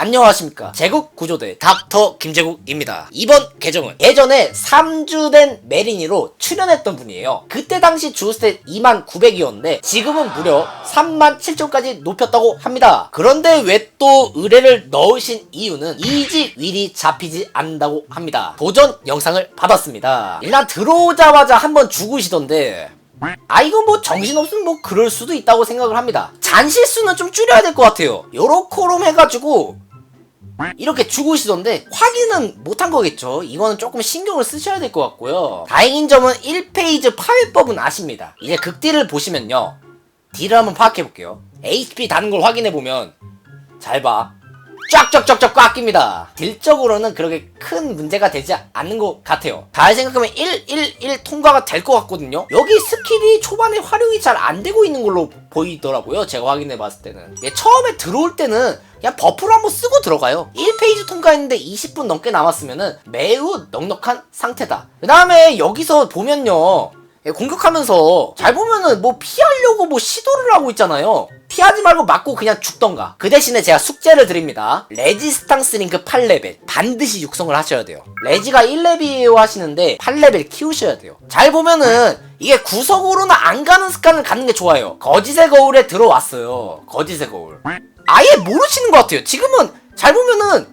안녕하십니까. 제국 구조대 닥터 김제국입니다. 이번 계정은 예전에 3주 된 메리니로 출연했던 분이에요. 그때 당시 주스탯 2만 900이었는데 지금은 무려 3만 7천까지 높였다고 합니다. 그런데 왜 또 의뢰를 넣으신 이유는 이직 윌이 잡히지 않는다고 합니다. 도전 영상을 받았습니다. 일단 들어오자마자 한번 죽으시던데 아 이거 뭐 정신없으면 뭐 그럴 수도 있다고 생각을 합니다. 잔실수는 좀 줄여야 될 것 같아요. 요렇게롬 해가지고 이렇게 죽으시던데 확인은 못한 거겠죠 이거는 조금 신경을 쓰셔야 될 것 같고요 다행인 점은 1페이지 파괴법은 아십니다 이제 극딜을 보시면요 딜을 한번 파악해 볼게요 HP 다는 걸 확인해 보면 잘봐 쫙쫙쫙쫙 꽉 낍니다. 딜적으로는 그렇게 큰 문제가 되지 않는 것 같아요. 잘 생각하면 1, 1, 1 통과가 될 것 같거든요. 여기 스킬이 초반에 활용이 잘 안 되고 있는 걸로 보이더라고요. 제가 확인해 봤을 때는. 예, 처음에 들어올 때는 그냥 버프를 한번 쓰고 들어가요. 1페이지 통과했는데 20분 넘게 남았으면 매우 넉넉한 상태다. 그 다음에 여기서 보면요. 예, 공격하면서 잘 보면은 뭐 피하려고 뭐 시도를 하고 있잖아요. 피하지 말고 맞고 그냥 죽던가. 그 대신에 제가 숙제를 드립니다. 레지스탕스 링크 8레벨 반드시 육성을 하셔야 돼요. 레지가 1레벨이에요 하시는데 8레벨 키우셔야 돼요. 잘 보면은 이게 구석으로는 안 가는 습관을 갖는 게 좋아요. 거짓의 거울에 들어왔어요. 거짓의 거울. 아예 모르시는 것 같아요. 지금은 잘 보면은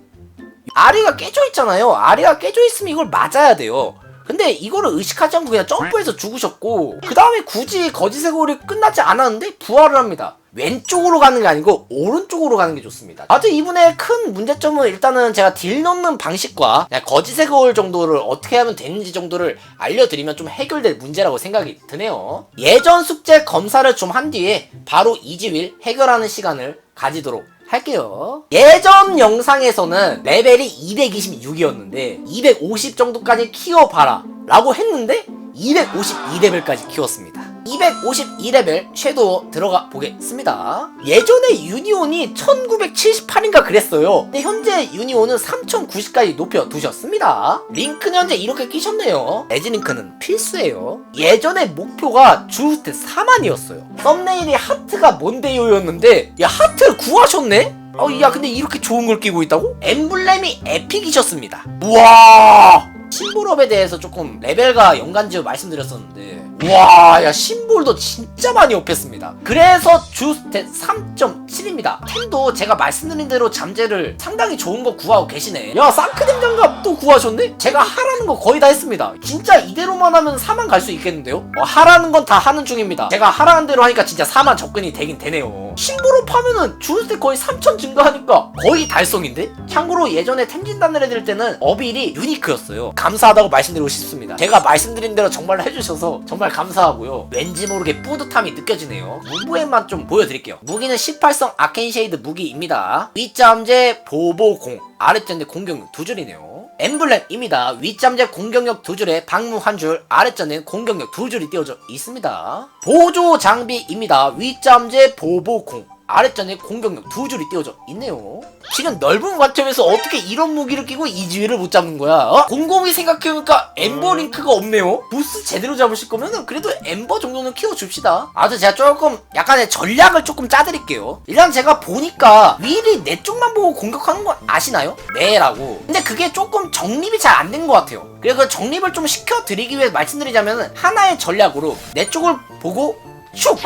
아리가 깨져 있잖아요. 아리가 깨져 있으면 이걸 맞아야 돼요. 근데 이거를 의식하지 않고 그냥 점프해서 죽으셨고 그 다음에 굳이 거짓의 거울이 끝나지 않았는데 부활을 합니다. 왼쪽으로 가는 게 아니고 오른쪽으로 가는 게 좋습니다. 아무튼 이분의 큰 문제점은 일단은 제가 딜 넣는 방식과 거짓의 거울 정도를 어떻게 하면 되는지 정도를 알려드리면 좀 해결될 문제라고 생각이 드네요. 예전 숙제 검사를 좀 한 뒤에 바로 이지윌 해결하는 시간을 가지도록 할게요. 예전 영상에서는 레벨이 226이었는데 250 정도까지 키워봐라 라고 했는데 252레벨까지 키웠습니다. 252레벨 섀도우 들어가 보겠습니다. 예전에 유니온이 1978인가 그랬어요. 근데 현재 유니온은 3090까지 높여 두셨습니다. 링크는 현재 이렇게 끼셨네요. 레지링크는 필수예요. 예전에 목표가 주스트 4만이었어요. 썸네일이 하트가 뭔데요였는데 야 하트를 구하셨네? 어, 야, 근데 이렇게 좋은 걸 끼고 있다고? 엠블렘이 에픽이셨습니다. 우와! 심볼업에 대해서 조금 레벨과 연관지어 말씀드렸었는데 와, 야, 심볼도 진짜 많이 업했습니다. 그래서 주스탯 3.7입니다. 템도 제가 말씀드린 대로 잠재를 상당히 좋은 거 구하고 계시네. 야, 사크댐 장갑 또 구하셨네? 제가 하라는 거 거의 다 했습니다. 진짜 이대로만 하면 4만 갈 수 있겠는데요? 어, 하라는 건 다 하는 중입니다. 제가 하라는 대로 하니까 진짜 4만 접근이 되긴 되네요. 심볼업 하면은 주스탯 거의 3천 증가하니까 거의 달성인데? 참고로 예전에 템진단을 해드릴 때는 어빌이 유니크였어요. 감사하다고 말씀드리고 싶습니다. 제가 말씀드린 대로 정말 해주셔서 정말 감사하고요. 왠지 모르게 뿌듯함이 느껴지네요. 무브에만 좀 보여드릴게요. 무기는 18성 아켄 쉐이드 무기입니다. 윗잠재 보보공 아랫전대 공격력 두 줄이네요. 엠블렘입니다. 윗잠재 공격력 두 줄에 방무 한 줄, 아랫전에는 공격력 두 줄이 띄워져 있습니다. 보조 장비입니다. 윗잠재 보보공 아랫전에 공격력 두 줄이 띄워져 있네요. 지금 넓은 관점에서 어떻게 이런 무기를 끼고 이지위를 못 잡는 거야? 어? 곰곰이 생각해보니까 엠버 링크가 없네요. 부스 제대로 잡으실 거면은 그래도 엠버 정도는 키워줍시다. 아무튼 제가 조금 약간의 전략을 조금 짜드릴게요. 일단 제가 보니까 윌이 내 쪽만 보고 공격하는 거 아시나요? 네라고. 근데 그게 조금 정립이 잘 안 된 것 같아요. 그래서 그 정립을 좀 시켜드리기 위해 말씀드리자면 하나의 전략으로 내 쪽을 보고 슉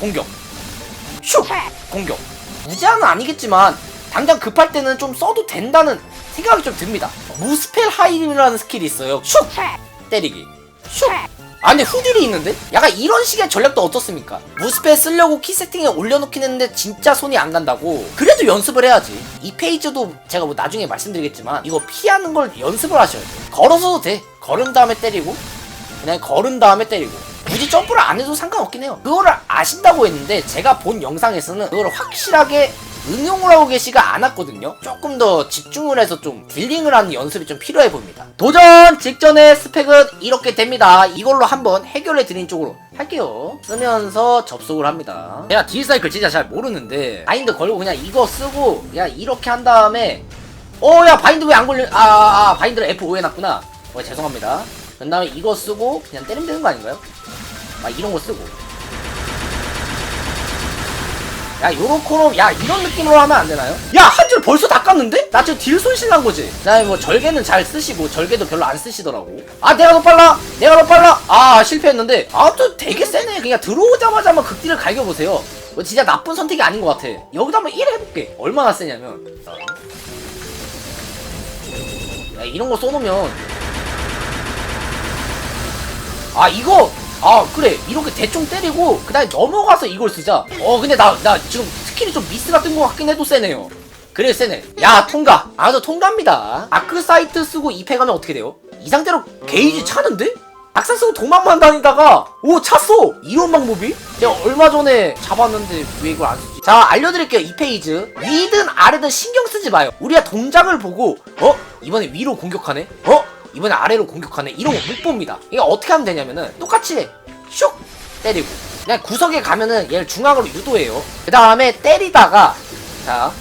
공격. 슉 공격. 무제한은 아니겠지만 당장 급할 때는 좀 써도 된다는 생각이 좀 듭니다. 무스펠 하이림이라는 스킬이 있어요. 슉 때리기. 슉 아 근데 후딜이 있는데? 약간 이런 식의 전략도 어떻습니까? 무스펠 쓰려고 키 세팅에 올려놓긴 했는데 진짜 손이 안 간다고. 그래도 연습을 해야지. 이 페이지도 제가 뭐 나중에 말씀드리겠지만 이거 피하는 걸 연습을 하셔야 돼 걸어서도 돼. 걸은 다음에 때리고 그냥 걸은 다음에 때리고 굳이 점프를 안 해도 상관없긴 해요. 그거를 아신다고 했는데 제가 본 영상에서는 그걸 확실하게 응용을 하고 계시가 않았거든요. 조금 더 집중을 해서 좀 딜링을 하는 연습이 좀 필요해 보입니다. 도전 직전의 스펙은 이렇게 됩니다. 이걸로 한번 해결해 드린 쪽으로 할게요. 쓰면서 접속을 합니다. 제가 딜 사이클 진짜 잘 모르는데 바인드 걸고 그냥 이거 쓰고 그냥 이렇게 한 다음에 어 야 바인드 왜 안 걸려? 아, 아, 아 바인드를 F5 해놨구나. 어 죄송합니다. 그 다음에 이거 쓰고 그냥 때리면 되는 거 아닌가요? 아 이런 거 쓰고. 야 요렇게로 야 이런 느낌으로 하면 안 되나요? 야 한 줄 벌써 다 깠는데? 나 지금 딜 손실 난 거지? 나뭐 절개는 잘 쓰시고 절개도 별로 안 쓰시더라고. 아 내가 더 빨라! 내가 더 빨라! 아 실패했는데. 아또 되게 세네. 그냥 들어오자마자만 극딜을 갈겨보세요. 뭐 진짜 나쁜 선택이 아닌 것 같아. 여기다 한번 1 해볼게. 얼마나 세냐면. 야 이런 거 써놓으면. 아 이거 아 그래 이렇게 대충 때리고 그 다음에 넘어가서 이걸 쓰자 어 근데 나 나 지금 스킬이 좀 미스가 뜬것 같긴 해도 세네요 그래 세네 야 통과 아저 통과입니다 아크 사이트 쓰고 2패 가면 어떻게 돼요? 이 상태로 게이지 차는데? 악사 쓰고 도망만 다니다가 오 찼어 이런 방법이? 제가 얼마 전에 잡았는데 왜 이걸 안 쓰지? 자 알려드릴게요 이 페이지 위든 아래든 신경 쓰지 마요 우리가 동작을 보고 어? 이번에 위로 공격하네? 어? 이번에 아래로 공격하네. 이런 거 못 봅니다. 이거 어떻게 하면 되냐면은 똑같이 해. 슉 때리고. 그냥 구석에 가면은 얘를 중앙으로 유도해요. 그 다음에 때리다가 자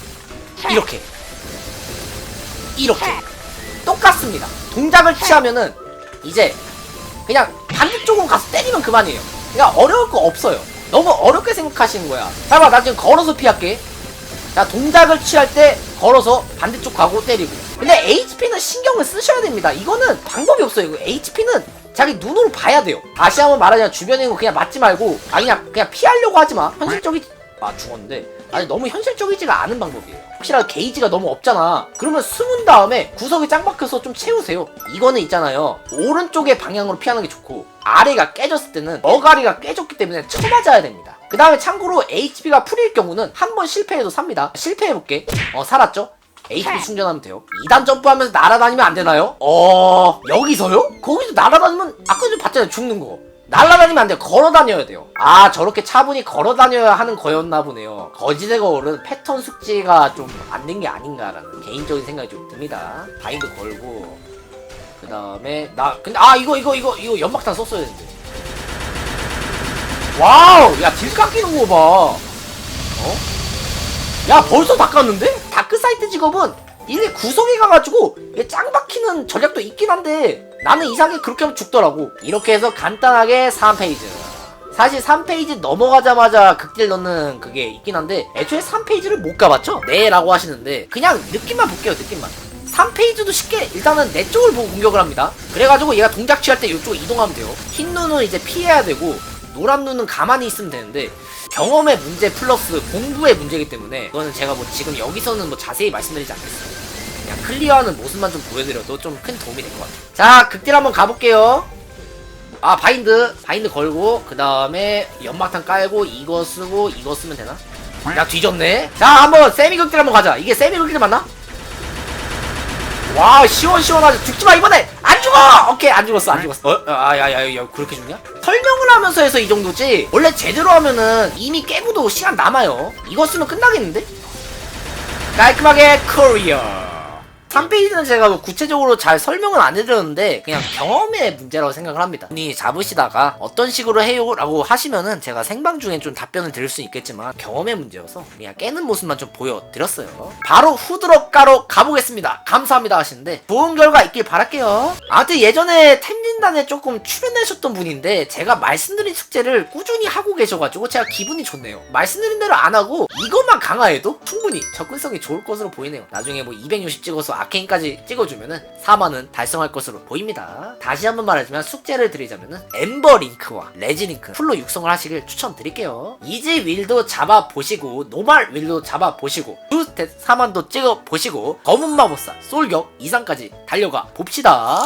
이렇게. 이렇게. 똑같습니다. 동작을 취하면은 이제 그냥 반대쪽으로 가서 때리면 그만이에요. 그러니까 어려울 거 없어요. 너무 어렵게 생각하시는 거야. 잠깐만 나 지금 걸어서 피할게. 자 동작을 취할 때 걸어서 반대쪽 가고 때리고 근데 HP는 신경을 쓰셔야 됩니다. 이거는 방법이 없어요. 이거 HP는 자기 눈으로 봐야 돼요. 다시 한번 말하자면 주변에 있는 거 그냥 맞지 말고 아 그냥 그냥 피하려고 하지 마. 현실적이 아 죽었는데? 아니 너무 현실적이지가 않은 방법이에요. 혹시라도 게이지가 너무 없잖아. 그러면 숨은 다음에 구석에 짱 박혀서 좀 채우세요. 이거는 있잖아요. 오른쪽의 방향으로 피하는 게 좋고 아래가 깨졌을 때는 어가리가 깨졌기 때문에 쳐맞아야 됩니다. 그 다음에 참고로 HP가 풀일 경우는 한 번 실패해도 삽니다. 실패해볼게. 어 살았죠? HP 충전하면 돼요? 2단 점프하면서 날아다니면 안 되나요? 어... 여기서요? 거기서 날아다니면 아까 전에 봤잖아요 죽는 거. 날아다니면 안 돼요. 걸어 다녀야 돼요. 아 저렇게 차분히 걸어 다녀야 하는 거였나 보네요. 거지대가 오른 패턴 숙지가 좀 안 된 게 아닌가라는 개인적인 생각이 좀 듭니다. 바인드 걸고 그 다음에 나 근데 아 이거 이거 이거 이거 연막탄 썼어야 되는데. 와우! 야 딜 깎이는 거 봐. 어? 야 벌써 다 깠는데? 다크사이트 직업은 이게 구석에 가가지고 짱 박히는 전략도 있긴 한데 나는 이상하게 그렇게 하면 죽더라고. 이렇게 해서 간단하게 3페이지. 사실 3페이지 넘어가자마자 극딜 넣는 그게 있긴 한데 애초에 3페이지를 못 가봤죠? 네 라고 하시는데 그냥 느낌만 볼게요 느낌만. 3페이지도 쉽게 일단은 내 쪽을 보고 공격을 합니다. 그래가지고 얘가 동작 취할 때 이쪽으로 이동하면 돼요. 흰 눈은 이제 피해야 되고 노란 눈은 가만히 있으면 되는데 경험의 문제 플러스 공부의 문제이기 때문에 이거는 제가 뭐 지금 여기서는 뭐 자세히 말씀드리지 않겠습니다. 그냥 클리어하는 모습만 좀 보여드려도 좀 큰 도움이 될 것 같아요. 자, 극딜 한번 가볼게요. 아, 바인드. 바인드 걸고, 그 다음에 연막탄 깔고, 이거 쓰고, 이거 쓰면 되나? 야, 뒤졌네. 자, 한번 세미 극딜 한번 가자. 이게 세미 극딜 맞나? 와, 시원시원하죠. 죽지 마, 이번에! 안 죽어! 오케이, 안 죽었어, 안 죽었어. 어? 아, 야, 야, 야, 그렇게 죽냐? 설명을 하면서 해서 이 정도지. 원래 제대로 하면은 이미 깨고도 시간 남아요. 이거 쓰면 끝나겠는데? 깔끔하게 코리어. 3페이지는 제가 뭐 구체적으로 잘 설명은 안 해드렸는데 그냥 경험의 문제라고 생각을 합니다. 분이 잡으시다가 어떤 식으로 해요? 라고 하시면은 제가 생방 중엔 좀 답변을 드릴 수 있겠지만 경험의 문제여서 그냥 깨는 모습만 좀 보여드렸어요. 바로 후드럭가로 가보겠습니다. 감사합니다 하시는데 좋은 결과 있길 바랄게요. 아무튼 예전에 템진단에 조금 출연하셨던 분인데 제가 말씀드린 숙제를 꾸준히 하고 계셔가지고 제가 기분이 좋네요. 말씀드린 대로 안 하고 이것만 강화해도 충분히 접근성이 좋을 것으로 보이네요. 나중에 뭐 260 찍어서 아케인까지 찍어주면은 4만은 달성할 것으로 보입니다. 다시 한번 말하지만 숙제를 드리자면은 엠버 링크와 레지 링크 풀로 육성을 하시길 추천드릴게요. 이지 윌도 잡아 보시고 노말 윌도 잡아 보시고 투스탯 4만도 찍어 보시고 검은 마법사 솔격 이상까지 달려가 봅시다.